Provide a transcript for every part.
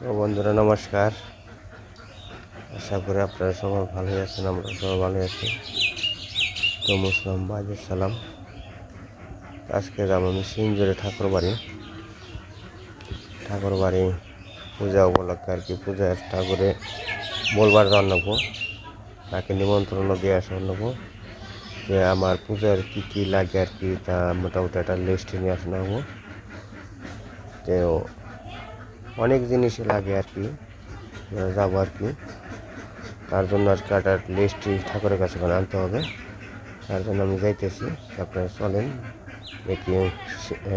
তো বন্ধুরা, নমস্কার। আশা করি আপনারা সবাই ভালোই আছেন, আমরা সবাই ভালো আছি। তো মুসলাম বাজে সালাম। আজকে যাব আমি সিঞ্জুরে ঠাকুর বাড়ি। ঠাকুর বাড়ি পূজা উপলক্ষে আর কি, পূজার ঠাকুরে বলবার জানাব তাকে নিমন্ত্রণ দিয়ে আসা নেব যে আমার পূজার কী কী লাগে আর কি, তা মোটামুটি একটা লিস্ট নিয়ে আসা নেব। তো অনেক জিনিসই লাগে আর কি যাব আর কি। তার জন্য আর কি একটা লিস্ট ঠাকুরের কাছে আনতে হবে। তার জন্য আমি যাইতেছি আপনারা চলেন। দেখি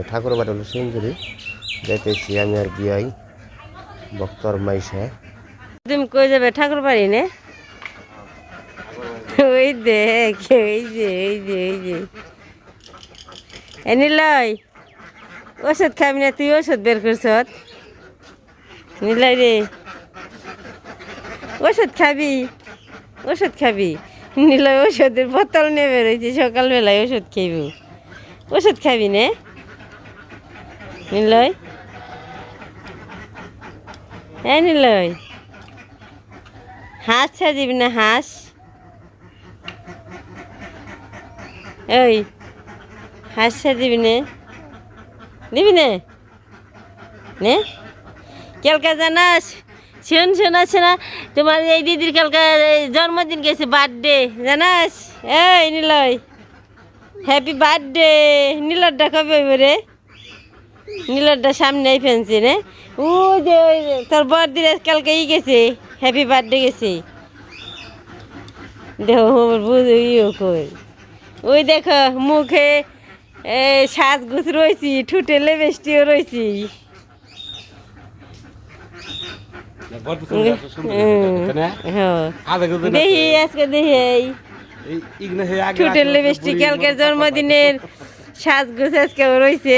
ঠাকুর বাড়ি হলো সিঞ্জুরি যাইতেছি আমি আর বিয়াই বক্তর মাইশা তুমি কই যাবে? ঠাকুর বাড়ি নে। ওই দেখ, এই যে এই যে এই যে। এনি লয় ওষুধ খাবি না? তুই ওষুধ বের করছ? নিলাই রে ওষুধ খাবি ওষুধ খাবি। নিলয় ওষুধের বোতল নিয়ে বেরোইছে সকালবেলায় ওষুধ খাইব ওষুধ খাবি নে। নিলয়। হ্যাঁ নিলয়। হাঁস দিবি না হাঁস? ওই হাঁস ছা নে। দিবি নে? নে? কালকে জানাস শোন শোন আছে না তোমার এই দিদির কালকে জন্মদিন গেছে বার্থডে জানাস এই নিলয় হ্যাপি বার্থডে নীলরটা কবে হইব রে? নীলরটা সামনেই ফেনছি রে ও যে তোর বড়দিন কালকে ই গেছে হ্যাপি বার্থডে গেছে। দেখো বুঝ ওই দেখো, মুখে, এ সাজ গুছ রয়েছি, ঠুটে লেবেস্টিও রয়েছি। দেখি আজকে দেখি ঠুটের লিপস্টিক কালকের জন্মদিনের সাজগোজ আজকে রয়েছে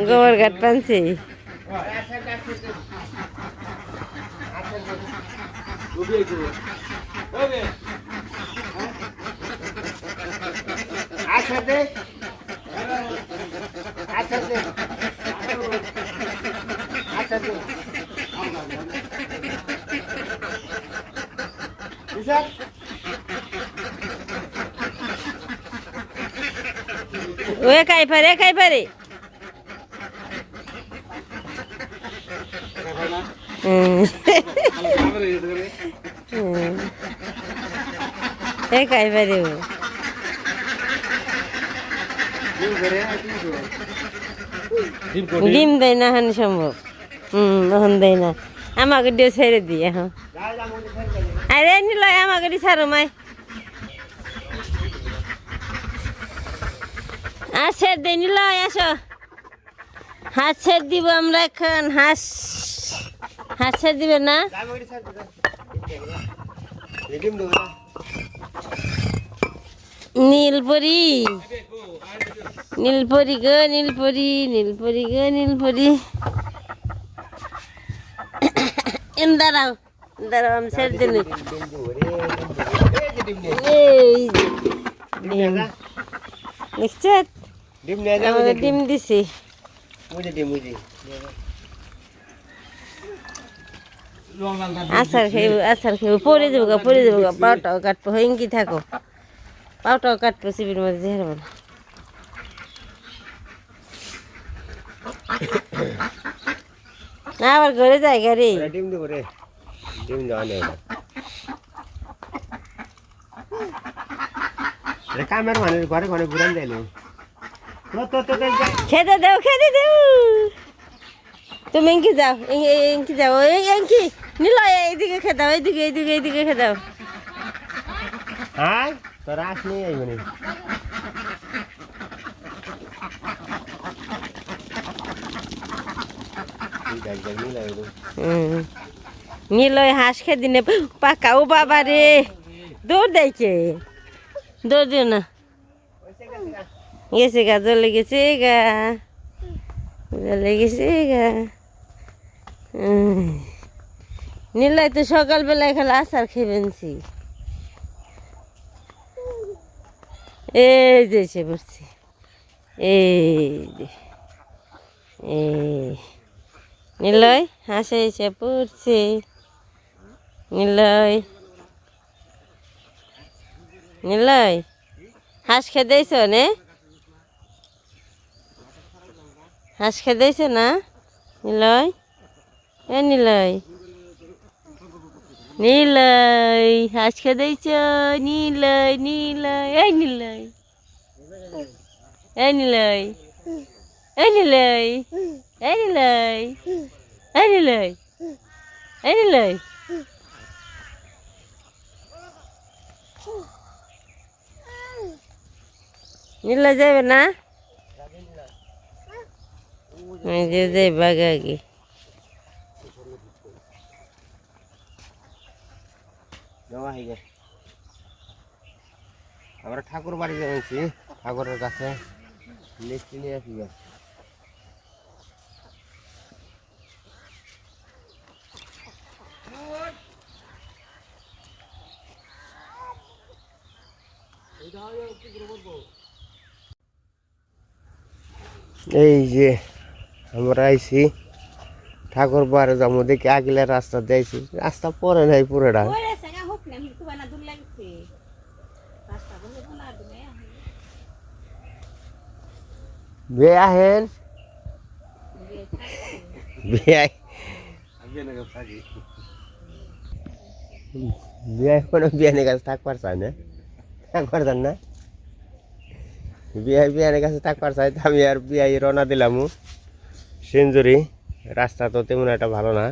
গোবর ঘাট পানছে আচ্ছা আচ্ছা আচ্ছা ও একাই পারে একাই পারে। হুম। একাই পারে ও। ডিম দেয় না হান সম্ভব। হুম দেয় না। আমাকে দিয়ে ছেড়ে দিই এখন। আরে নিল আমাকে দিয়ে ছাড়ো মাই। আর ছেড় দেয় নিল আসো। ছেড় দিব আমরা এখন হাঁস ছেড় দিবে না? নীলপরি। নীলপরি গো, নীলপরি নীলপরি গো, নীলপরি। এম দাঁড়াও। দাঁড়াও আমি ছেড়ে এই ডিম ডিম দিছি। আচার খাইব আচার খাইব পরে যাব গা পরে যাব গা। পাউটাও কাটবো হিঙ্গি থাকো। পাউটাও কাটবো শিবির মধ্যে ঝেড়ব না। আবার ঘরে যায় গাড়ি ডিম দেবো রে। ডিম দেওয়া নেই এটা কামের মানে ঘরে ঘরে ঘুরান দেয়নি তো তো তো তো যা। খেতে দেও খেতে দেও তুমি এঙ্কি যাও এ- এ- এঙ্কি যাও এই এঙ্কি নিল এইদিকে খেদাও এইদিকে এইদিকে এইদিকে খেদাও হ্যাঁ তোর আস নেই আইব নি হুম নিল হাঁস খেয়ে দিনে পাকা। ও বাবা রে, দৌড় দেয়কে দৌড় দিও না। গেছে গা, জ্বলে গেছে গা। জ্বলে গেছে গা। নিলাই তো সকালবেলায় খেলে আচার খেবেনছি এই যে এসে পড়ছি। এই এই। নিলয়, হাসে এসে পড়ছে। নিলয়। নিলয়, হাঁস খেতেইছ নে? হাঁস খেতেইছ না? নিলয়, এ নিলয়। নিলয়, হাঁস খেতেইছ নিলয় নিলয় এই নিলয়। এই নিলয় এই নিলয় এই নিলয় এই নিলয় এই নিলয়। নিলয় যাবে না এই যে যাই বাগাগি জমা হয়ে গেছে আমরা ঠাকুর বাড়ি যাচ্ছি ঠাকুরের কাছে লিস্টি নিয়ে আসি গে। এই যে আমরা আইছি ঠাকুর বাড়ি যাব দেখি আগলে রাস্তা দিয়েছি রাস্তা পরে নাই পুরোটা। বিয়ে আহেন। বিয়ে বিয়ে কোনো বিয়ানের কাছে থাকবার চাই না। থাকবার চান না। বিয়ে বিয়ানের কাছে থাকবার চাই আমি আর বিয়ে রওনা দিলাম। সেঞ্জুরি রাস্তা তো তেমন একটা ভালো না।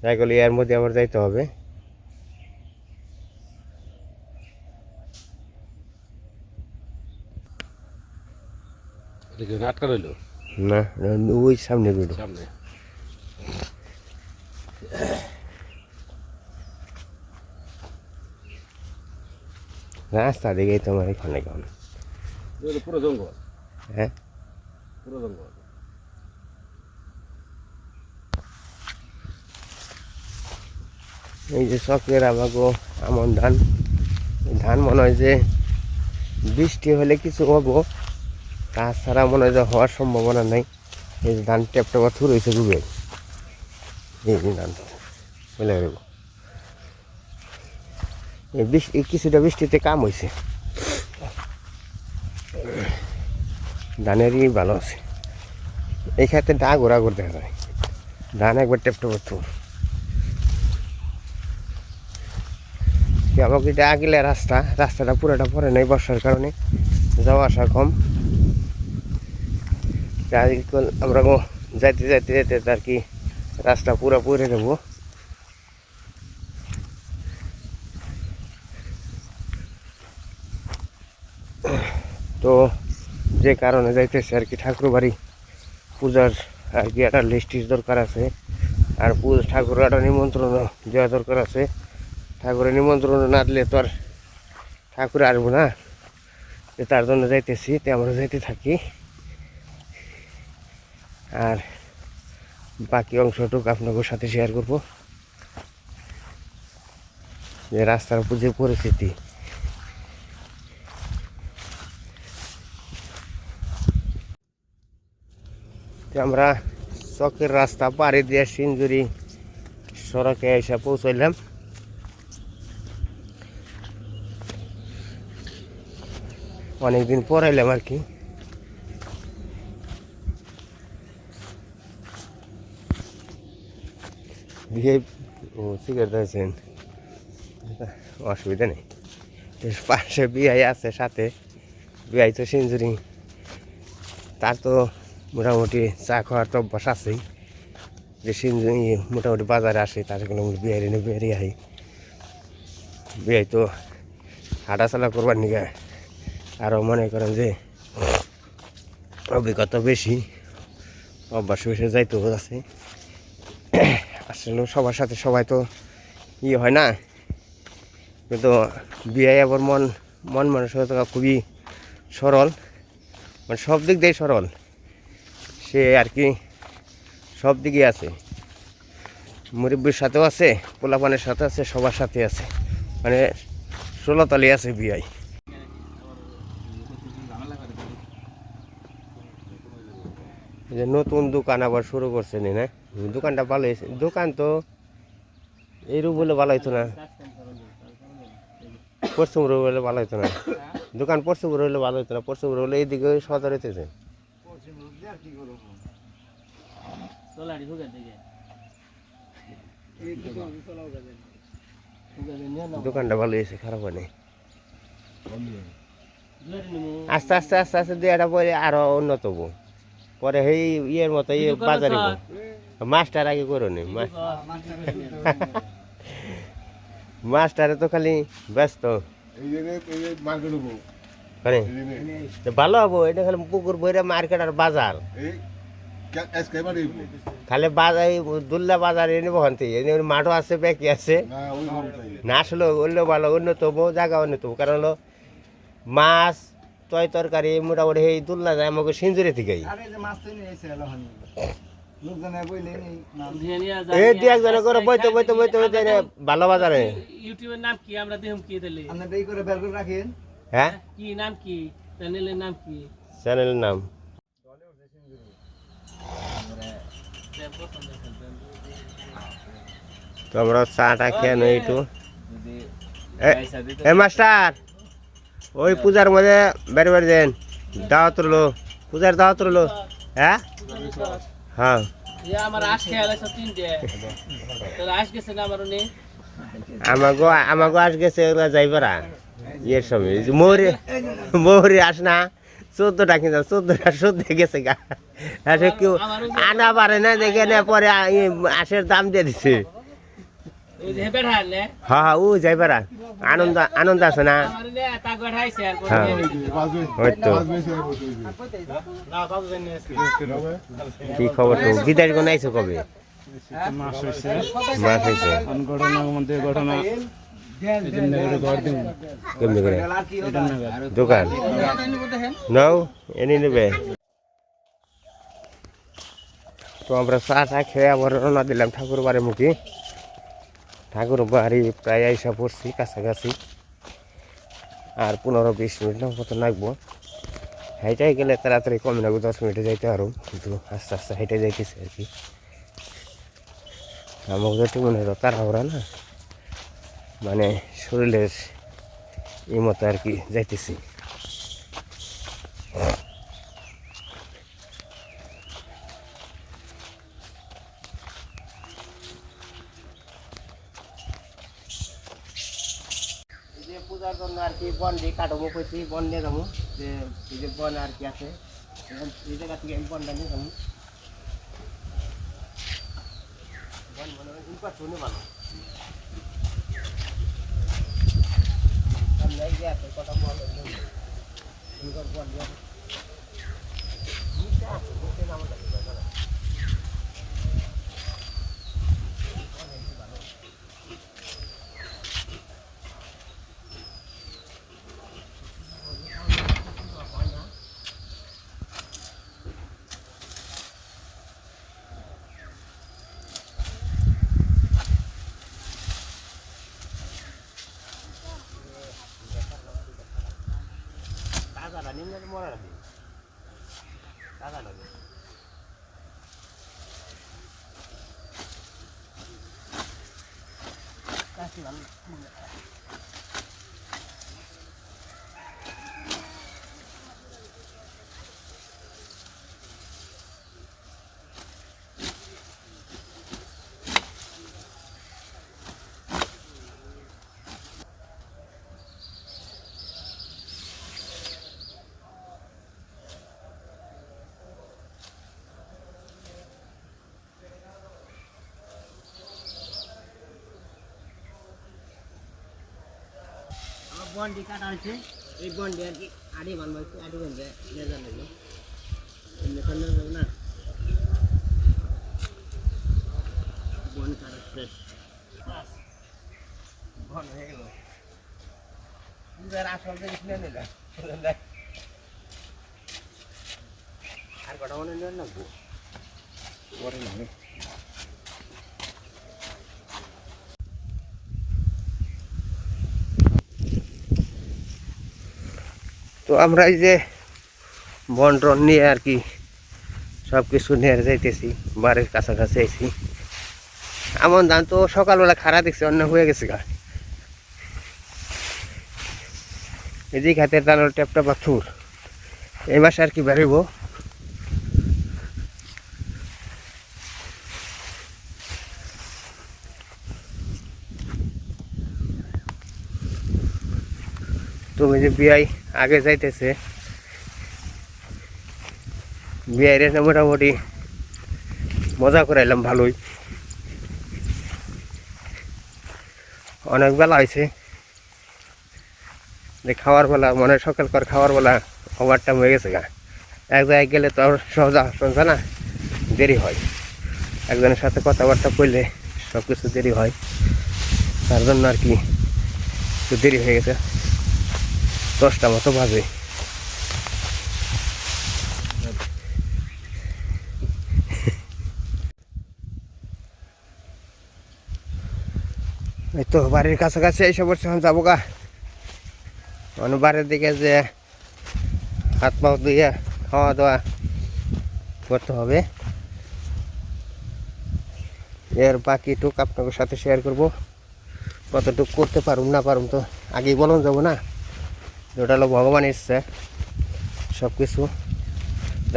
তাই করলে এর মধ্যে আমার যাইতে হবে। আটকা রইল? না ওই সামনে বেরো সামনে। রাস্তা দিকেই তোমার এখানে কেমন পুরো জঙ্গল হ্যাঁ পুরো জঙ্গল এই যে চকের আমাকে আমন ধান ধান মনে হয় যে বৃষ্টি হলে কিছু হব তাছাড়া মনে হয় যে হওয়ার সম্ভাবনা নেই. এই যে ধান টেপ টেপা থুর হয়েছে ডুবে এই যে ধান দেবো এই বৃষ্টি কিছুটা বৃষ্টিতে কাম হয়েছে ধানেরই ভালো আছে। এই ক্ষেত্রে ডা ঘোরা করে দেখা যায়। ধান একবার টেপ টেপা থুর আমাকে এটা আগলে রাস্তা, রাস্তাটা পুরোটা পরে নাই বর্ষার কারণে। যাওয়া আসা কম। আমরা যাইতে যাইতে যেতে আর কি রাস্তা পুরো পরে দেবো তো যে কারণে যাইতেছে আর কি ঠাকুর বাড়ি পূজার আর কি একটা লিস্টির দরকার আছে। আর পূজা, ঠাকুর একটা নিমন্ত্রণ দেওয়া দরকার আছে। ঠাকুরের নিমন্ত্রণ না দিলে তো আর ঠাকুর আসব না। যে তার জন্য যাইতেছি তো আমরা যাইতে থাকি। আর বাকি অংশটুকু আপনাদের সাথে শেয়ার করব। যে রাস্তার পুজো পরিস্থিতি। আমরা চকের রাস্তা পাড়ি দিয়ে সিঞ্জুরি সড়কে এসে পৌঁছাইলাম। অনেকদিন পর এলাম আর কি। বিয়ে ও, সিগারেট আছেন অসুবিধা নেই। পাশে বিয়াই আছে সাথে। বিয়াই তো সেঞ্চুরি তার তো মোটামুটি চা খাওয়ার তো অভ্যাস আছেই। যে সিঞ্জুরি মোটামুটি বাজারে আসে, তার কোনো বিয়াই এনে বিয়ারি আই বিয়াই তো হাঁটাচলা করবার নিকা আরও মনে করেন যে অভিজ্ঞতা বেশি, অভ্যাস বেশি যাইতেও আছে। আসলে সবার সাথে সবাই তো ইয়ে হয় না। কিন্তু বিয়ে আবার মন মন মানসিকতা খুবই সরল। মানে সব দিক দিয়ে সরল। সে আর কি সব দিকে আছে। মুরব্বীর সাথেও আছে, পোলাপানের সাথে আছে, সবার সাথে আছে। মানে ষোলো তালি আছে এই যে নতুন দোকান আবার শুরু করছে নি না? দোকানটা ভালো হয়েছে দোকান তো এইরূপ বলে ভালো হইতো না। পশ্চিম রোড হলে ভালো হইতো না। দোকান পশ্চিম রোড হলে ভালো হইতো না। পশ্চিম রোড হলে এইদিকে সদর হইতেছে। সোলারি হুগে দিকে দোকানটা ভালো হয়েছে খারাপ হয়নি। আস্তে আস্তে আস্তে আস্তে এটা পরে আরও উন্নত হব। পরে সেই ইয়ের মতো ইয়ে বাজারে মাস্টার আগে করো নি মাস্টারে তো খালি ব্যস্ত। মার্কেট মানে ভালো হব এটা খালি পুকুর বইরা মার্কেট আর বাজার এই খালি বাজার দুল্লা বাজার এনে বহন্তি এনে মাঠও আছে ব্যাকি আছে না আসলে হইলেও ভালো উন্নত হব জায়গা হব কারণ হলো মাছ তয় তরকারি মোটামুটি এই দুল্লা যায় আমাকে সিঞ্জুরি বইতে ভালো বাজারে ইউটিউবের নাম কি আমরা দেখুন কি দিলে আপনি এই করে বের করে রাখেন হ্যাঁ? কি নাম কি? চ্যানেলের নাম কি? চ্যানেলের নাম। তো আমরা চাটা খেয়ে নই একটু। এ- মাস্টার! ওই পূজার মধ্যে বেড়ে বেড়ে দেন। দাওয়াত রলো পূজার দাওয়াত রলো হ্যাঁ? হ্যাঁ। আমার আমাগো আমাগো আস গেছে ওগুলা যাইবারা ইয়ের সময় মৌরি মৌরি আস না চোদ্দটা কিনা চোদ্দটা সদ্য গেছে গা। কেউ আনা পারে না দেখে না পরে আশের দাম দিয়ে দিছে। হ্যাঁ হ্যাঁ ও যাইবারা আনন্দ আনন্দ আছে না? হ্যাঁ। কি খবর? তো বিদেশ আইছো কবে? মাস হয়েছে মাস হয়েছে মধ্যে ঘটনা কেমনি করে দোকান। নাও এনে নেবে। তো আমরা চা টা খেয়ে আবার রওনা দিলাম ঠাকুর বাড়ি মুখে। ঠাকুর বাড়ি প্রায় আইসা পড়ছি কাছাকাছি। আর পনেরো বিশ মিনিট মতো লাগবো হাইটাই গেলে তাড়াতাড়ি কম লাগবে দশ মিনিটে যাইতে পারো কিন্তু আস্তে আস্তে হাইটে যাইতেছে আর কি। আমাকে তো মনে হলো তাড়াহুড়া না। মানে শরীরের এই মতো আর কি যাইতেছি। পূজার জন্য আর কি বন বন যে এই যে বন আর কি আছে, এই জায়গা থেকে আমি বন ভালো। সামনে এই যে আছে কথা বল ইনকোয়ার বন দিয়ে নিচে আছে নিচে নামা যাবে না তাজাটা নিম্ন মরা রাখবি তাজা লাগবে আমার বন্ডি কাটা আছে এই বন্ডি আর কি আড়ি বানবো একটু আড়ি বানবে লেজার লাগবে না। বন কাটা শেষ। বন হয়ে গেল। আসল জিনিস নিয়ে নিলাম আর কটা মনে পরে লাগে তো আমরা এই যে বন টন নিয়ে আর কি সব কিছু নিয়ে যাইতেছি, বাড়ির কাছাকাছি আইছি। এমন ধান তো সকালবেলা খারাপ দেখছি, অন্য হয়ে গেছে গা। এই যে খাতের ধান ট্যাপটা পাথুর এই মাসে আর কি বেরোবো যে বিয়াই আগে যাইতেছে। বিয়াই রে মোটামুটি মজা করাইলাম ভালোই। অনেক বেলা হয়েছে যে খাওয়ার বেলা মনে হয় সকালকার খাওয়ার বেলা ওভার টাইম হয়ে গেছে গা। এক জায়গায় গেলে তো আর সহজা শুনছে না, দেরি হয়। একজনের সাথে কথাবার্তা বললে সব কিছু দেরি হয়। তার জন্য আর কি দেরি হয়ে গেছে। দশটা মতো বাজে। এই তো বাড়ির কাছাকাছি এইসব এখন যাব গা। মানে বাড়ির দিকে যে হাত পাও দিয়ে খাওয়া দাওয়া করতে হবে। এর বাকি টুক আপনাদের সাথে শেয়ার করব। কতটুক করতে পারুম না পারুম তো আগেই বলুন, যাব না? যেটা হলো ভগবান ইচ্ছা সব কিছু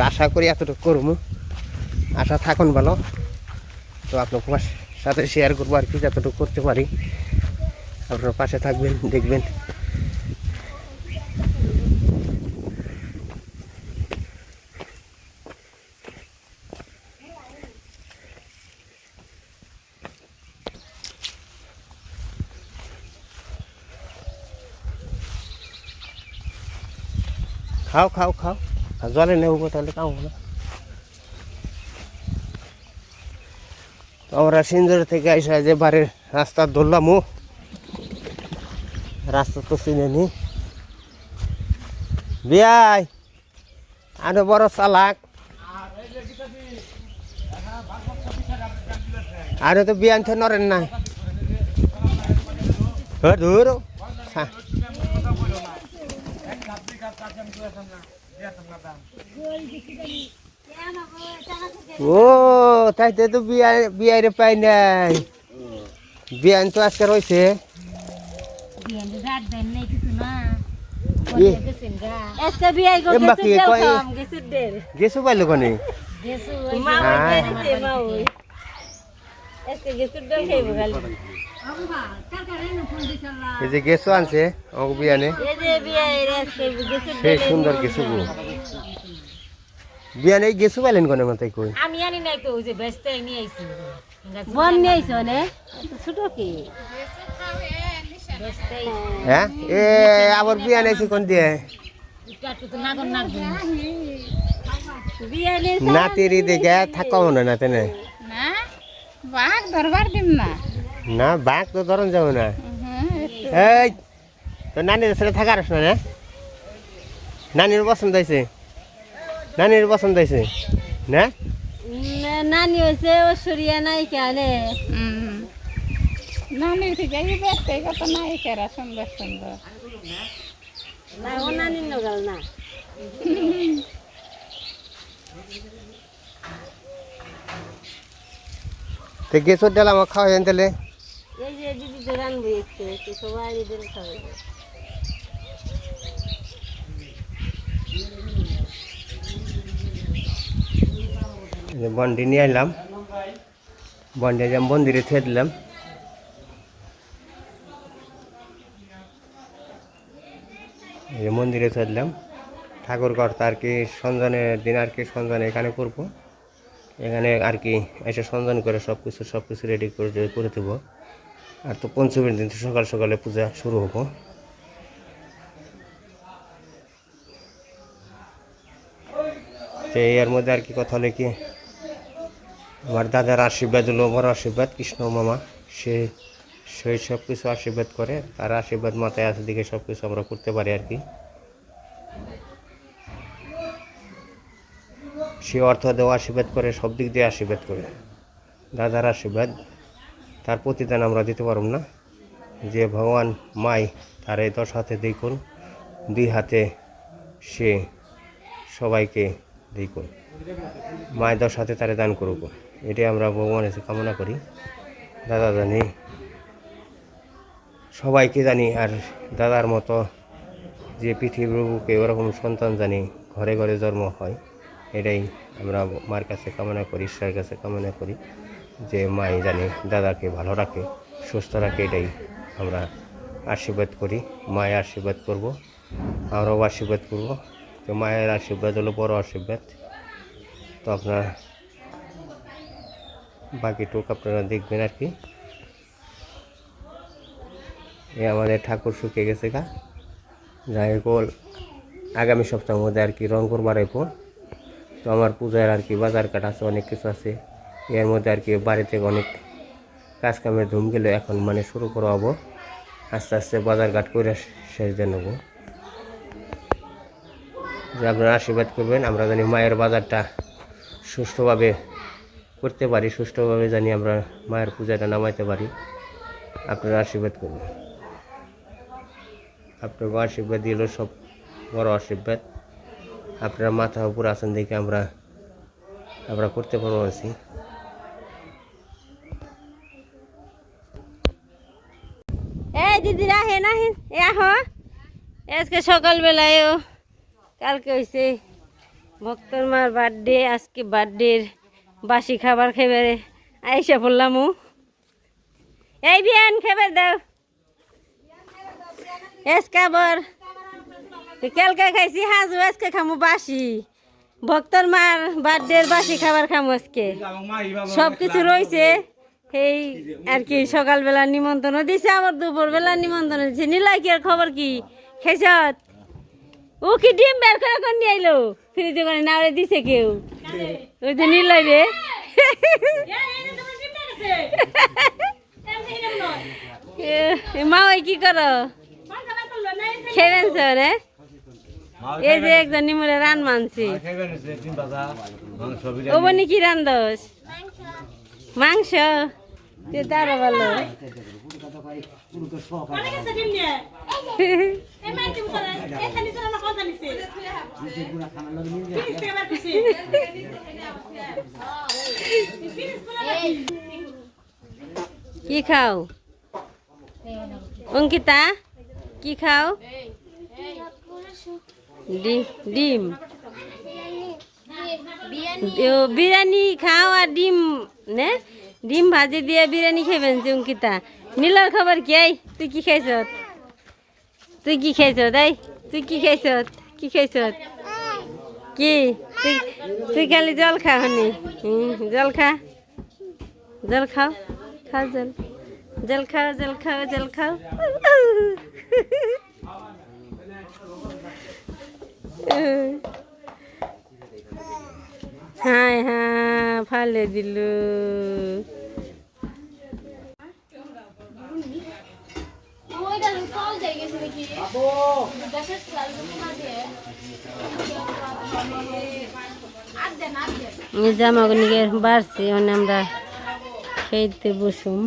আশা করি এতটুকু করব। আশা থাকুন ভালো। তো আপনার সাথে শেয়ার করব আর কি, যতটুকু করতে পারি। আপনার পাশে থাকবেন, দেখবেন। খাও খাও খাও। জলে নেব তাহলে খাও না। আমরা সিঞ্জর থেকে আইসা যে বাড়ির রাস্তা ধরলাম, ও। রাস্তা তো চিনে নি। বিয়াই, আরও বড় চালাক। আরে তো বিয়ান নরেন না ধর ও তাই তো তো বিয়া বিয়ারে পাই নাই। বিয়ান তো আজকে রয়েছে গেছে দের গেছো পাইলো কোনে? গেছে এই যে গেছো আনছে ও বিয়ানে। সেই সুন্দর গেছো গো। বিয়ানে গেছো পাইলেন কোনে মাথায় কই? আমি আনি নাই তো ওই যে ব্যস্ত নিয়ে আইছি। বন নিয়ে আইছো নে? ছোট কি? হ্যাঁ? এ আবার বিয়ানে আইছে কোন দিয়ে? নাতিরি দেখে থাকা মনে না তেনে। না? বাঘ দরবার দিম না। না বাঘ তো ধরন যাবে না। এই তো নানির সাথে থাকার না নানির পছন্দ হয়েছে? নানির পছন্দ হয়েছে? না? নানি হয়েছে ঐশ্বরিয়া নাই কেনে নানি থেকে ব্যস্ত কত নাই কেরা সুন্দর সুন্দর। না ও নানি নগাল না। তো গেছো ডাল আমার খাওয়া যান তাহলে? রানবো একটু একটু সবাই খাওয়াবো বন্ডি নিয়ে এলাম বন্ডি যে মন্দিরে থুয়ে দিলাম। মন্দিরে থুয়ে দিলাম। ঠাকুর কর্তা আর কি সঞ্জনের দিন আর কি সঞ্জন এখানে করব। এখানে আর কি এসে সঞ্জন করে সব কিছু সব কিছু রেডি করে করে দেবো। আর তো পঞ্চমীর দিন তো সকাল সকালে পূজা শুরু হব। তো এর মধ্যে আর কি কথা হলে কি? আমার দাদার আশীর্বাদ হলো আমার আশীর্বাদ, কৃষ্ণ মামা, সে সেই সব কিছু আশীর্বাদ করে, তার আশীর্বাদ মাথায় আছে দিকে সব কিছু আমরা করতে পারি আর কি। সে অর্থ দেওয়া আশীর্বাদ করে, সব দিক দিয়ে আশীর্বাদ করে। দাদার আশীর্বাদ। তার প্রতিদান আমরা দিতে পারব না। যে ভগবান মাই, তার এই দশ হাতে দেখুন, দুই হাতে সে সবাইকে দেখুন। মায়ের দশ হাতে তারে দান করুক। এটাই আমরা ভগবানের কামনা করি। দাদা জানি, সবাইকে জানি আর দাদার মতো যে পৃথিবীর বুকে ওরকম সন্তান জানি ঘরে ঘরে জন্ম হয়, এটাই আমরা মার কাছে কামনা করি, ঈশ্বরের কাছে কামনা করি। যে মাই জানি, দাদাকে ভালো রাখে, সুস্থ রাখে, এটাই আমরা আশীর্বাদ করি, মায়ের আশীর্বাদ করব, আমরাও আশীর্বাদ করব। তো মায়ের আশীর্বাদ হলো বড় আশীর্বাদ। তো আপনারা বাকিটুক আপনারা দেখবেন আর কি। এ আমাদের ঠাকুর শুকিয়ে গেছে গা। যাই হোক আগামী সপ্তাহের মধ্যে আর কি রংপুর বাড়াইবো তো আমার পূজার আর কি বাজার কাট আছে, অনেক কিছু আছে। এর মধ্যে আর কি বাড়িতে অনেক কাজ কামের ধুম গেলে এখন মানে শুরু করা হব। আস্তে আস্তে বাজার ঘাট করে শেষ দিয়ে নেব। যে আপনারা আশীর্বাদ করবেন, আমরা জানি মায়ের বাজারটা সুষ্ঠুভাবে করতে পারি, সুষ্ঠুভাবে জানি আমরা মায়ের পূজাটা নামাইতে পারি। আপনারা আশীর্বাদ করবেন। আপনাকে আশীর্বাদ দিল সব বড় আশীর্বাদ। আপনারা মাথা উপর আছেন দেখে আমরা আমরা করতে পারব আছি এই দিদি রাহেন আহেন এ আহ আজকে সকালবেলায় ও কালকে হয়েছে ভক্তর মার বার্থডে, আজকে বার্থডের বাসি খাবার খেবারে আইসা বললাম ও এই বিয়ান খাবার দাও। এস খাবার কালকে খাইছি হাজু, আজকে খামু বাসি। ভক্তর মার বার্থডের বাসি খাবার খামু আজকে। সব কিছু রয়েছে এই আর কি সকালবেলা নিমন্ত্রণ দিছে, আবার দুপুরবেলা নিমন্ত্রণ দিছে। নিলাই কি আর খবর কি? খেসত। ও কি ডিম বের করে কোন নিয়ে আইলো? ফ্রিজে করে না ওরে দিছে কেউ। ওই যে নীলাই রে। মা ওই কি করো? খেবেন রে এই যে একজন নিমুরে রান মানছি। ও বনি কি রান্ধস মাংস। তুই তারও ভালো। কি খাও? অঙ্কিতা কি খাও? ডিম। ও, বিরিয়ানি খাও আর ডিম নে? ডিম ভাজি দিয়ে বিরিয়ানি খাইবেন যে অঙ্কিতা। নীলার খবর কি, এই? তুই কি খাইছ? তুই কি খাইছ তাই তুই কি খাইছ? কি খাইছ? কি? তুই তুই খালি জল খা হনি। জল খা। জল খাও। খাও জল। জল খাও জল খাও জল খাও। হাই হ্যাঁ ফালে দিল। জামাগুনিকে বাড়ছে মানে আমরা খেতে বসুম।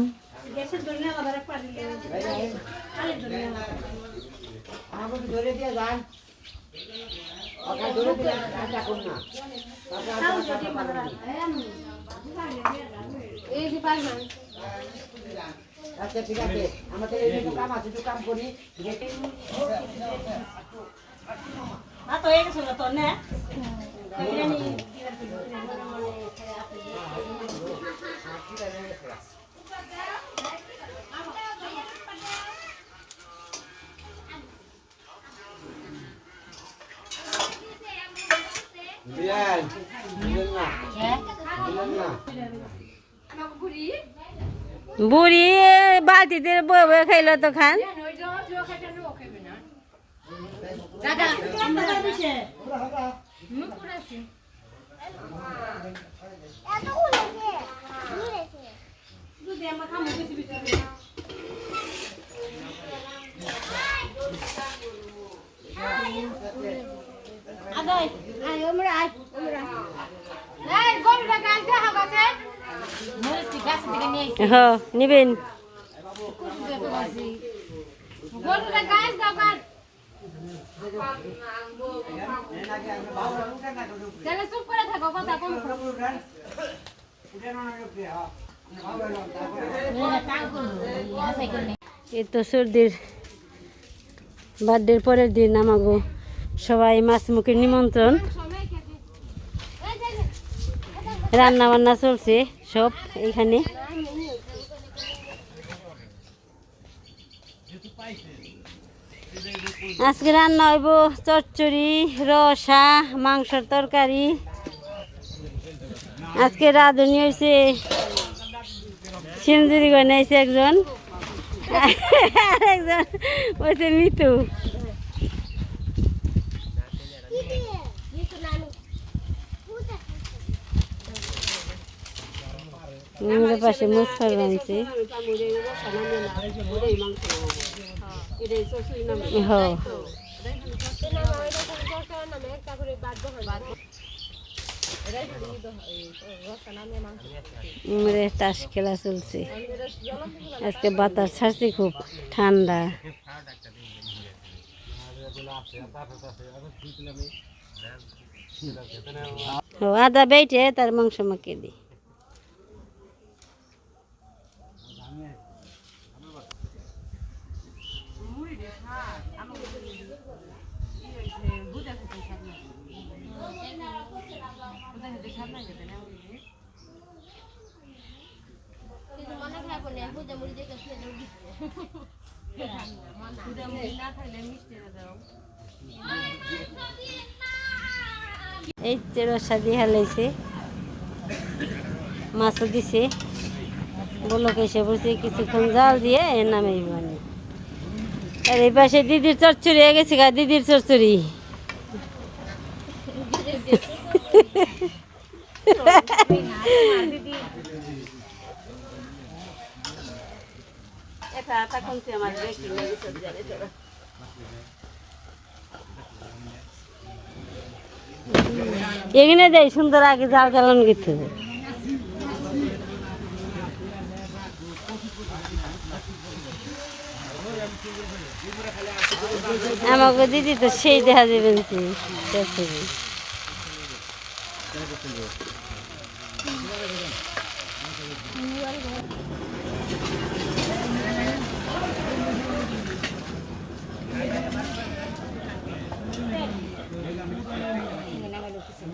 Biar, biar, biar, biar, biar, biar, biar, biar, biar, biar, biar, biar, biar, biar, biar, biar, বুড়ি বালতিতে বয়ে বয়ে খাইলো তো খান। হ নিবেন তাহলে চুপ করে থাকো কম এই তো সর্দির বার্থডের পরের দিন আমাগো সবাই মাছ মুখের নিমন্ত্রণ। রান্না বান্না চলছে। সব এইখানে আজকে রান্না হইব চচ্চড়ি, রসা, মাংসের তরকারি। আজকে রাঁধুনি হয়েছে সিঞ্জুরি বানাইছে একজন। আর একজন হয়েছে মিতু। আমাদের পাশে হ্যাঁ। আমাদের তাস খেলা চলছে। আজকে বাতাস ছাড়ছে খুব ঠান্ডা। ও আদা বেটে তার মাংস মাকে দিই। এই যে রসা দিয়ে হালাইছে। মাছও দিছে। বলক এসে বলছে, কিছুক্ষণ জাল দিয়ে এর নামে মানে আর এই পাশে দিদির হয়ে গেছে গা, দিদির এখানে দেয় সুন্দর আগে জাল জ্বালানো গেছে আমাকে দিদি তো সেই দেখা যাবেন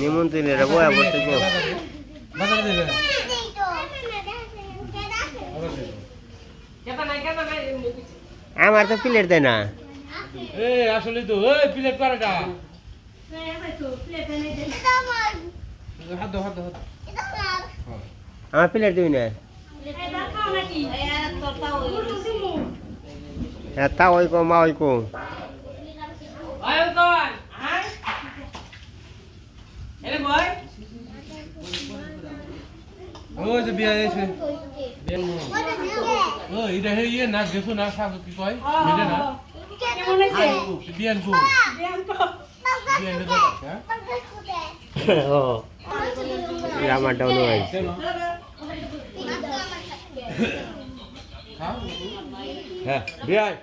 নিমন্ত্রণের বয়া বলতে গো আমার তো প্লেট দেয় না। আসলে তো প্লেট পারাটা। আমার প্লেট দিবি না। হ্যাঁ তা ওই কো মা ওই কো। এরে বয়। ওই যে বিয়া এসে ও এটা হে ইয়ে না দেখো না সাগর কি কয়? এটা না? বিয়ান কো বিয়ান কো হ্যাঁ ও আমার ডাউন হয়েছে হ্যাঁ বিয়াই